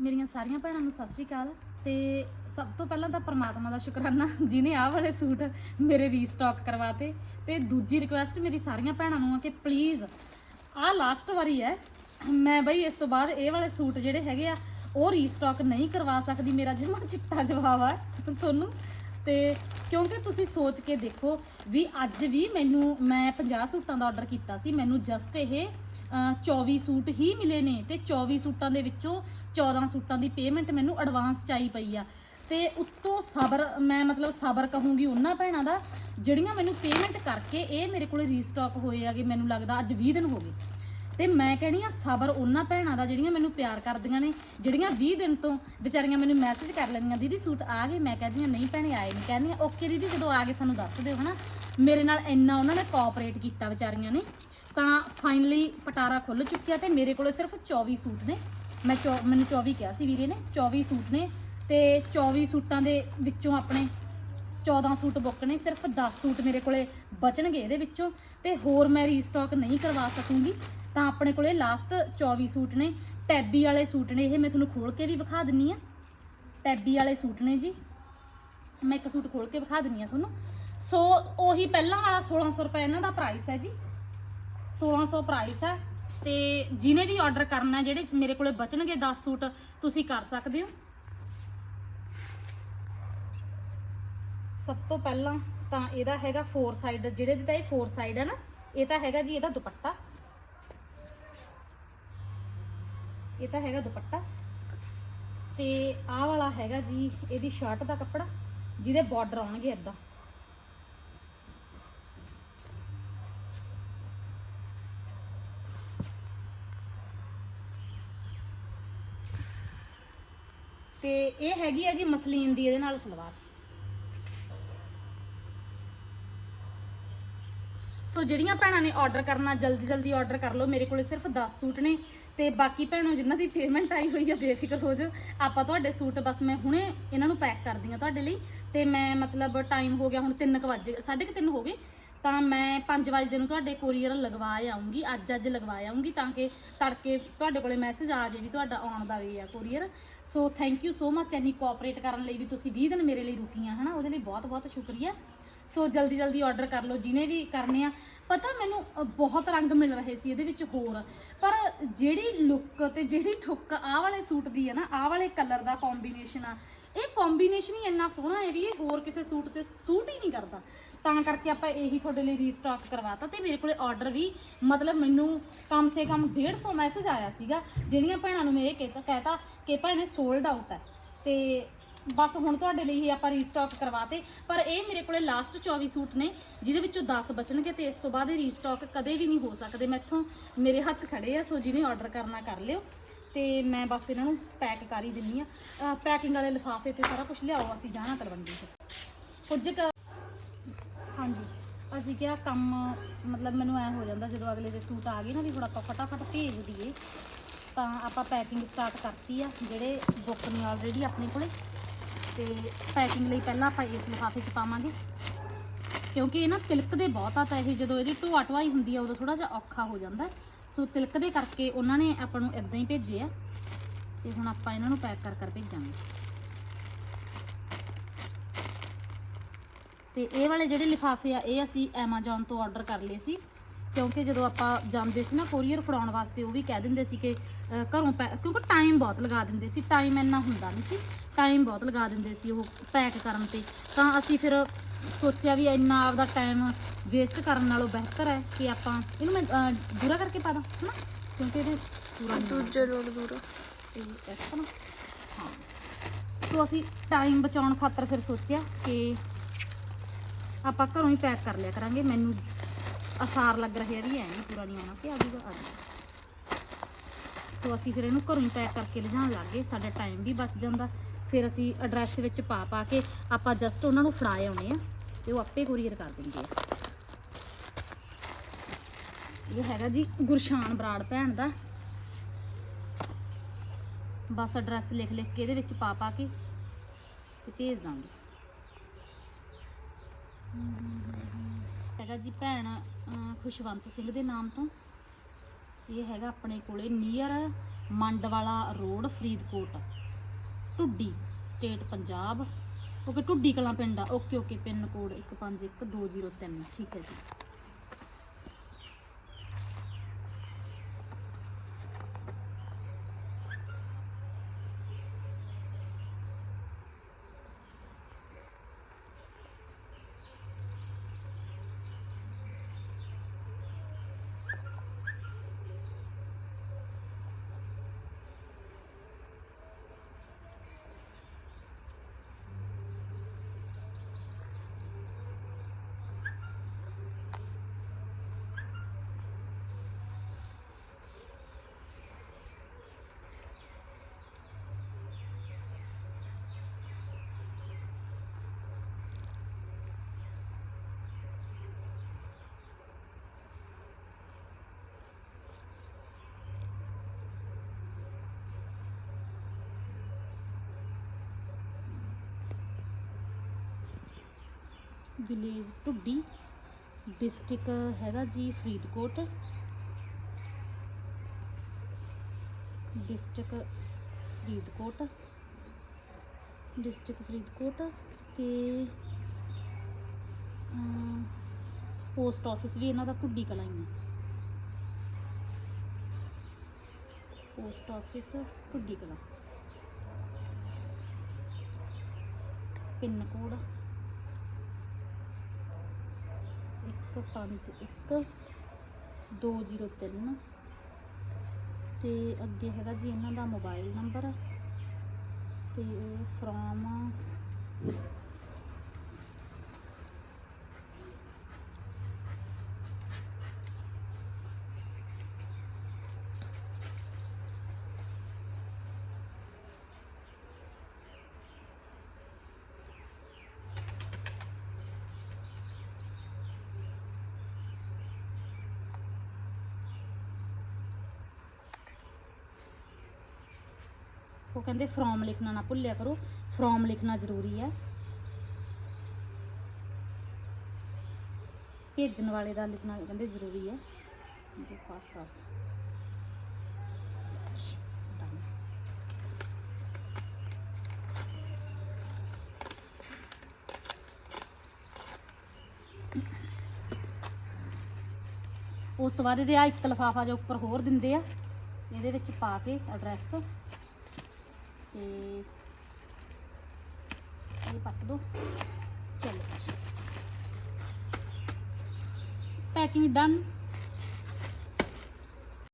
ਮੇਰੀਆਂ ਸਾਰੀਆਂ ਭੈਣਾਂ ਨੂੰ ਸਤਿ ਸ਼੍ਰੀ ਅਕਾਲ। ਤੇ ਸਭ ਤੋਂ ਪਹਿਲਾਂ ਤਾਂ ਪਰਮਾਤਮਾ ਦਾ ਸ਼ੁਕਰਾਨਾ ਜਿਨੇ ਆਹ ਵਾਲੇ ਸੂਟ ਮੇਰੇ ਰੀਸਟਾਕ ਕਰਵਾਤੇ। ਤੇ ਦੂਜੀ ਰਿਕੁਐਸਟ ਮੇਰੀ ਸਾਰੀਆਂ ਭੈਣਾਂ ਨੂੰ ਆ ਕਿ ਪਲੀਜ਼ ਆਹ ਲਾਸਟ ਵਾਰੀ ਹੈ, ਮੈਂ ਬਈ ਇਸ ਤੋਂ ਬਾਅਦ ਇਹ ਵਾਲੇ ਸੂਟ ਜਿਹੜੇ ਹੈਗੇ ਆ, ਉਹ ਰੀਸਟਾਕ ਨਹੀਂ ਕਰਵਾ ਸਕਦੀ, ਮੇਰਾ ਜਮਾ ਚਿੱਟਾ ਜਵਾਬ ਆ ਤੁਹਾਨੂੰ। ਤੇ ਕਿਉਂਕਿ ਤੁਸੀਂ ਸੋਚ ਕੇ ਦੇਖੋ ਵੀ ਅੱਜ ਵੀ ਮੈਨੂੰ, ਮੈਂ 50 ਸੂਟਾਂ ਦਾ ਆਰਡਰ ਕੀਤਾ ਸੀ, ਮੈਨੂੰ ਜਸਟ ਇਹ 24 ਸੂਟ ਹੀ ਮਿਲੇ ਨੇ ਤੇ 24 ਸੂਟਾਂ ਦੇ ਵਿੱਚੋਂ 14 ਸੂਟਾਂ ਦੀ ਪੇਮੈਂਟ ਮੈਨੂੰ ਐਡਵਾਂਸ ਚਾਈ ਪਈ ਆ। ਤੇ ਉੱਤੋਂ ਸਬਰ, ਮੈਂ ਮਤਲਬ ਸਬਰ ਕਹੂੰਗੀ ਉਹਨਾਂ ਭੈਣਾਂ ਦਾ, ਜਿਹੜੀਆਂ ਮੈਨੂੰ ਪੇਮੈਂਟ ਕਰਕੇ ਇਹ ਮੇਰੇ ਕੋਲੇ ਰੀਸਟਾਕ ਹੋਏ ਆਗੇ ਮੈਨੂੰ ਲੱਗਦਾ ਅੱਜ 20 ਦਿਨ ਹੋ ਗਏ। ਤੇ ਮੈਂ ਕਹਿਣੀ ਆ ਸਬਰ ਉਹਨਾਂ ਭੈਣਾਂ ਦਾ ਜਿਹੜੀਆਂ ਮੈਨੂੰ ਪਿਆਰ ਕਰਦੀਆਂ ਨੇ, ਜਿਹੜੀਆਂ 20 ਦਿਨ ਤੋਂ ਵਿਚਾਰੀਆਂ ਮੈਨੂੰ ਮੈਸੇਜ ਕਰ ਲੈਂਦੀਆਂ, ਦੀਦੀ ਸੂਟ ਆ ਗਏ। ਮੈਂ ਕਹਿੰਦੀ ਹਾਂ, ਨਹੀਂ ਭੈਣੇ, ਆਏ ਨਹੀਂ ਕਹਿੰਦੀਆਂ ਓਕੇ ਦੀਦੀ, ਜਦੋਂ ਆ ਗਏ ਸਾਨੂੰ ਦੱਸ ਦਿਓ, ਹਨਾ? ਮੇਰੇ ਨਾਲ ਇੰਨਾ ਉਹਨਾਂ ਨੇ ਕੋਆਪਰੇਟ ਕੀਤਾ ਵਿਚਾਰੀਆਂ ਨੇ। ਤਾਂ ਫਾਈਨਲੀ ਪਟਾਰਾ ਖੁੱਲ ਚੁੱਕਿਆ ਤੇ ਮੇਰੇ ਕੋਲੇ ਸਿਰਫ 24 ਸੂਟ ਨੇ। ਮੈਂ ਚੌ- ਮੈਨੂੰ 24 ਕਿਹਾ ਸੀ ਵੀਰੇ ਨੇ 24 ਸੂਟ ਨੇ ਤੇ 24 ਸੂਟਾਂ ਦੇ ਵਿੱਚੋਂ ਆਪਣੇ 14 ਸੂਟ ਬੁੱਕ ਨੇ, ਸਿਰਫ 10 ਸੂਟ ਮੇਰੇ ਕੋਲੇ ਬਚਣਗੇ ਇਹਦੇ ਵਿੱਚੋਂ ਤੇ ਹੋਰ ਮੈਂ ਰੀਸਟਾਕ ਨਹੀਂ ਕਰਵਾ ਸਕੂੰਗੀ। ਤਾਂ ਆਪਣੇ ਕੋਲੇ ਲਾਸਟ 24 ਸੂਟ ਨੇ, ਟੈਬੀ ਵਾਲੇ ਸੂਟ ਨੇ, ਇਹ ਮੈਂ ਤੁਹਾਨੂੰ ਖੋਲ ਕੇ ਵੀ ਵਿਖਾ ਦਿੰਨੀ ਆ ਟੈਬੀ ਵਾਲੇ ਸੂਟ ਨੇ ਜੀ, ਮੈਂ ਇੱਕ ਸੂਟ ਖੋਲ ਕੇ ਵਿਖਾ ਦਿੰਨੀ ਆ ਤੁਹਾਨੂੰ। ਸੋ ਉਹੀ ਪਹਿਲਾਂ ਵਾਲਾ 1600 ਰੁਪਏ ਇਹਨਾਂ ਦਾ ਪ੍ਰਾਈਸ ਹੈ ਜੀ। 1600 ਪ੍ਰਾਈਸ ਹੈ ਤੇ ਜਿਹਨੇ ਵੀ ਆਰਡਰ ਕਰਨਾ ਜਿਹੜੇ ਮੇਰੇ ਕੋਲੇ ਬਚਣਗੇ 10 ਸੂਟ, ਤੁਸੀਂ ਕਰ ਸਕਦੇ ਹੋ। ਸਭ ਤੋਂ ਪਹਿਲਾਂ ਤਾਂ ਇਹਦਾ ਹੈਗਾ 4 ਸਾਈਡ ਜਿਹੜੇ ਦੀ ਤਾਂ ਇਹ 4 ਸਾਈਡ ਹੈ ਨਾ, ਇਹ ਤਾਂ ਹੈਗਾ ਜੀ ਇਹਦਾ ਦੁਪੱਟਾ। ਇਹ ਤਾਂ ਹੈਗਾ ਦੁਪੱਟਾ। ਤੇ ਆਹ ਵਾਲਾ ਹੈਗਾ ਜੀ, ਇਹਦੀ ਸ਼ਰਟ ਦਾ ਕੱਪੜਾ, ਜਿਹਦੇ ਬਾਰਡਰ ਆਉਣਗੇ ਇਦਾਂ ਤੇ ਇਹ ਹੈਗੀ ਆ ਜੀ ਮਸਲੀਨ ਦੀ, ਇਹਦੇ ਨਾਲ ਸਲਵਾਰ। ਸੋ ਜਿਹੜੀਆਂ ਭੈਣਾਂ ਨੇ ਆਰਡਰ ਕਰਨਾ, ਜਲਦੀ ਜਲਦੀ ਆਰਡਰ ਕਰ ਲਓ। ਮੇਰੇ ਕੋਲੇ ਸਿਰਫ 10 ਸੂਟ ਨੇ ਤੇ ਬਾਕੀ ਭੈਣੋ, ਜਿਨ੍ਹਾਂ ਦੀ ਪੇਮੈਂਟ ਆਈ ਹੋਈ ਆ, ਬੇਫਿਕਰ ਹੋ ਜਾਓ। ਆਪਾਂ ਤੁਹਾਡੇ ਸੂਟ ਬਸ ਮੈਂ ਹੁਣੇ ਇਹਨਾਂ ਨੂੰ ਪੈਕ ਕਰਦੀ ਆ ਤੁਹਾਡੇ ਲਈ। ਤੇ ਮੈਂ ਮਤਲਬ ਟਾਈਮ ਹੋ ਗਿਆ, ਹੁਣ 3:00 ਵਜੇ 3:30 ਹੋ ਗਏ। ਤਾਂ ਮੈਂ 5 ਵਜੇ ਨੂੰ ਤੁਹਾਡੇ ਕੋਰੀਅਰ ਲਗਵਾ ਆਉਂਗੀ ਅੱਜ ਅੱਜ ਲਗਵਾ ਆਉਂਗੀ ਤਾਂ ਕਿ ਤੜਕੇ ਤੁਹਾਡੇ ਕੋਲੇ ਮੈਸੇਜ ਆ ਜੇ ਵੀ ਤੁਹਾਡਾ ਆਉਣ ਦਾ ਵੀ ਆ courier so thank you so much ਇੰਨੀ ਕੋਆਪਰੇਟ ਕਰਨ ਲਈ ਵੀ ਤੁਸੀਂ 20 ਦਿਨ ਮੇਰੇ ਲਈ ਰੁਕੀਆਂ, ਹਨਾ? ਉਹਦੇ ਲਈ ਬਹੁਤ ਬਹੁਤ ਸ਼ੁਕਰੀਆ। ਸੋ ਜਲਦੀ ਜਲਦੀ ਆਰਡਰ ਕਰ ਲਓ, ਜਿਨੇ ਵੀ ਕਰਨੇ ਆ। ਪਤਾ ਮੈਨੂੰ ਬਹੁਤ ਰੰਗ ਮਿਲ ਰਹੇ ਸੀ ਇਹਦੇ ਵਿੱਚ ਹੋਰ। ਪਰ ਜਿਹੜੀ ਲੁੱਕ ਤੇ ਜਿਹੜੀ ਠੁੱਕ, ਆਹ ਵਾਲੇ ਸੂਟ ਦੀ ਹੈ ਨਾ, ਆਹ ਵਾਲੇ ਕਲਰ ਦਾ ਕੰਬੀਨੇਸ਼ਨ ਆ ਇਹ ਕੰਬੀਨੇਸ਼ਨ ਹੀ ਇੰਨਾ ਸੋਹਣਾ ਹੈ ਵੀ ਇਹ ਹੋਰ ਕਿਸੇ ਸੂਟ ਤੇ ਸੂਟ ਹੀ ਨਹੀਂ ਕਰਦਾ। ਤਾਂ ਕਰਕੇ ਆਪਾਂ ਇਹੀ ਤੁਹਾਡੇ ਲਈ ਰੀਸਟਾਕ ਕਰਵਾਤਾ ਤੇ ਮੇਰੇ ਕੋਲੇ ਆਰਡਰ ਵੀ ਮਤਲਬ ਮੈਨੂੰ ਕਮ ਸੇ ਕਮ 150 ਮੈਸੇਜ ਆਇਆ ਸੀਗਾ, ਜਿਹੜੀਆਂ ਭੈਣਾਂ ਨੂੰ ਮੈਂ ਇਹ ਕਹਿਤਾ ਕਹਿਤਾ ਕਿ ਭੈਣੇ ਸੋਲਡ ਆਊਟ ਹੈ। ਤੇ ਬਸ ਹੁਣ ਤੁਹਾਡੇ ਲਈ ਹੀ ਆਪਾਂ ਰੀਸਟਾਕ ਕਰਵਾਤੇ, ਪਰ ਇਹ ਮੇਰੇ ਕੋਲੇ ਲਾਸਟ 24 ਸੂਟ ਨੇ, ਜਿਹਦੇ ਵਿੱਚੋਂ 10 ਬਚਣਗੇ ਤੇ ਇਸ ਤੋਂ ਬਾਅਦ ਇਹ ਰੀਸਟਾਕ ਕਦੇ ਵੀ ਨਹੀਂ ਹੋ ਸਕਦੇ। ਮੈਥੋਂ ਮੇਰੇ ਹੱਥ ਖੜੇ ਆ, ਸੋ ਜਿਹਨੇ ਆਰਡਰ ਕਰਨਾ ਕਰ ਲਿਓ। ਤੇ ਮੈਂ ਬਸ ਇਹਨਾਂ ਨੂੰ ਪੈਕ ਕਰ ਹੀ ਦਿੰਨੀ ਆ ਪੈਕਿੰਗ ਵਾਲੇ ਲਿਫਾਫੇ ਤੇ ਸਾਰਾ ਕੁਝ ਲਿਆਓ, ਅਸੀਂ ਜਾਣਾ ਤਲਵੰਡੀ ਚ। ਕੁਝ ਕੁ ਹਾਂਜੀ, ਅਸੀਂ ਕਿਹਾ ਕੰਮ, ਮਤਲਬ ਮੈਨੂੰ ਐ ਹੋ ਜਾਂਦਾ ਜਦੋਂ ਅਗਲੇ ਦੇ ਸੂਟ ਆ ਗਏ ਨਾ ਵੀ ਹੁਣ ਆਪਾਂ ਫਟਾਫਟ ਭੇਜ ਦਈਏ, ਤਾਂ ਆਪਾਂ ਪੈਕਿੰਗ ਸਟਾਰਟ ਕਰਤੀ ਆ, ਜਿਹੜੇ ਬੁੱਕ ਨੇ ਆਲਰੇਡੀ ਆਪਣੇ ਕੋਲੇ। ਤੇ ਪੈਕਿੰਗ ਲਈ ਪਹਿਲਾਂ ਆਪਾਂ ਇਸ ਲਿਫਾਫੇ 'ਚ ਪਾਵਾਂਗੇ। ਕਿਉਂਕਿ ਇਹ ਨਾ ਤਿਲਕਦੇ ਬਹੁਤ ਆ, ਤਾਂ ਇਹ ਜਦੋਂ ਇਹਦੀ ਢੋਆ ਢਵਾਈ ਹੁੰਦੀ ਆ, ਉਦੋਂ ਥੋੜਾ ਜਿਹਾ ਔਖਾ ਹੋ ਜਾਂਦਾ। ਸੋ ਤਿਲਕ ਦੇ ਕਰਕੇ ਉਹਨਾਂ ਨੇ ਆਪਾਂ ਨੂੰ ਇਦਾਂ ਹੀ ਭੇਜੇ ਆ ਤੇ ਹੁਣ ਆਪਾਂ ਇਹਨਾਂ ਨੂੰ ਪੈਕ ਕਰ ਕਰ ਭੇਜਾਂਗੇ। ਤੇ ਇਹ ਵਾਲੇ ਜਿਹੜੇ ਲਿਫਾਫੇ ਆ, ਇਹ ਅਸੀਂ Amazon ਤੋਂ ਆਰਡਰ ਕਰ ਲਏ ਸੀ। ਕਿਉਂਕਿ ਜਦੋਂ ਆਪਾਂ ਜਾਂਦੇ ਸੀ ਨਾ ਕੋਰੀਅਰ ਫੜਾਉਣ ਵਾਸਤੇ ਉਹ ਵੀ ਕਹਿ ਦਿੰਦੇ ਸੀ ਕਿ ਘਰੋਂ ਕਿਉਂਕਿ ਟਾਈਮ ਬਹੁਤ ਲਗਾ ਦਿੰਦੇ ਸੀ ਟਾਈਮ ਇੰਨਾ ਹੁੰਦਾ ਨਹੀਂ ਸੀ। ਟਾਈਮ ਬਹੁਤ ਲਗਾ ਦਿੰਦੇ ਸੀ ਉਹ ਪੈਕ ਕਰਨ ਤੇ। ਤਾਂ ਅਸੀਂ ਫਿਰ ਸੋਚਿਆ ਵੀ ਇੰਨਾ ਆਪਦਾ ਟਾਈਮ ਵੇਸਟ ਕਰਨ ਨਾਲੋਂ ਬਿਹਤਰ ਹੈ ਕਿ ਆਪਾਂ ਇਹਨੂੰ ਮੈਂ ਦੂਰਾ ਕਰਕੇ ਪਾ ਦਾਂ ਹਨਾ? ਕਿਉਂਕਿ ਇਹਦੇ ਪੂਰਾ ਦੂਜਾ ਰੋਡ ਦੂਰਾ ਤੇ ਇਸ ਤਰ੍ਹਾਂ ਹਾਂ। ਸੋ ਅਸੀਂ ਟਾਈਮ ਬਚਾਉਣ ਖਾਤਰ ਫਿਰ ਸੋਚਿਆ ਕਿ ਆਪਾਂ ਘਰੋਂ ਹੀ ਪੈਕ ਕਰ ਲਿਆ ਕਰਾਂਗੇ ਮੈਨੂੰ ਅਸਾਰ ਲੱਗ ਰਿਹਾ ਵੀ ਐ ਨਹੀਂ ਪੂਰਾ ਨਹੀਂ ਆਉਣਾ ਕਿ ਆ ਜਾਊਗਾ, ਆ ਸੋ ਅਸੀਂ ਫਿਰ ਇਹਨੂੰ ਘਰੋਂ ਹੀ ਪੈਕ ਕਰਕੇ ਲਿਜਾਣ ਲੱਗ ਗਏ ਸਾਡਾ ਟਾਈਮ ਵੀ ਬਚ ਜਾਂਦਾ। ਫਿਰ ਅਸੀਂ ਐਡਰੈਸ ਵਿੱਚ ਪਾ ਪਾ ਕੇ ਆਪਾਂ ਜਸਟ ਉਹਨਾਂ ਨੂੰ ਫੜਾ ਆਉਣੇ ਆ, ਤੇ ਉਹ ਆਪੇ ਕੋਰੀਅਰ ਕਰ ਦਿੰਦੇ ਆ। ਇਹ ਹੈਗਾ ਜੀ ਗੁਰਸ਼ਾਨ ਬਰਾੜ ਭੈਣ ਦਾ। ਬਸ ਐਡਰੈਸ ਲਿਖ ਲਿਖ ਕੇ ਇਹਦੇ ਵਿੱਚ ਪਾ ਪਾ ਕੇ ਤੇ ਭੇਜ ਦਾਂਗੇ। ਹੈਗਾ ਜੀ ਭੈਣ ਖੁਸ਼ਵੰਤ ਸਿੰਘ ਦੇ ਨਾਮ ਤੋਂ। ਇਹ ਹੈਗਾ ਆਪਣੇ ਕੋਲੇ near Mandwala road, Faridkot. Tuddi state Punjab. Okay Tuddi Kalan ਪਿੰਡ ਆ। ਓਕੇ ਓਕੇ, ਪਿੰਨ ਕੋਡ 151203 ਠੀਕ ਹੈ ਜੀ। ਵਿਲੇਜ ਟੁੱਡੀ ਡਿਸਟ੍ਰਿਕਟ ਹੈਗਾ ਜੀ ਫਰੀਦਕੋਟ। ਡਿਸਟ੍ਰਿਕਟ ਫਰੀਦਕੋਟ। ਡਿਸਟ੍ਰਿਕਟ ਫਰੀਦਕੋਟ ਤੇ ਪੋਸਟ ਆਫਿਸ ਵੀ ਇਹਨਾਂ ਦਾ ਟੁੱਡੀ ਕਲਾਂ ਹੀ ਹੈ। Post office Tuddi Kalan. Pin code ਇੱਕ ਪੰਜ ਇੱਕ, ਦੋ ਜ਼ੀਰੋ ਤਿੰਨ ਤੇ ਅੱਗੇ ਹੈਗਾ ਜੀ ਇਹਨਾਂ ਦਾ ਮੋਬਾਈਲ ਨੰਬਰ ਤੇ ਫਰੋਮ ਉਹ ਕਹਿੰਦੇ ਫਰੋਮ ਲਿਖਣਾ ਨਾ ਭੁੱਲਿਆ ਕਰੋ। ਫਰੋਮ ਲਿਖਣਾ ਜ਼ਰੂਰੀ ਹੈ। ਭੇਜਣ ਵਾਲੇ ਦਾ ਲਿਖਣਾ ਕਹਿੰਦੇ ਜ਼ਰੂਰੀ ਹੈ। ਜੀਰੋ ਪੰਜ ਦਸ। ਉਸ ਤੋਂ ਬਾਅਦ ਇਹਦੇ ਆ ਇੱਕ ਲਫਾਫਾ ਜਿਹਾ ਉੱਪਰ ਹੋਰ ਦਿੰਦੇ ਆ। ਇਹਦੇ ਵਿੱਚ ਪਾ ਕੇ ਐਡਰੈਸ ਤੇ ਇਹ ਪੱਟ ਦੋ। ਚਲੋ ਪੈਕਿੰਗ ਡਨ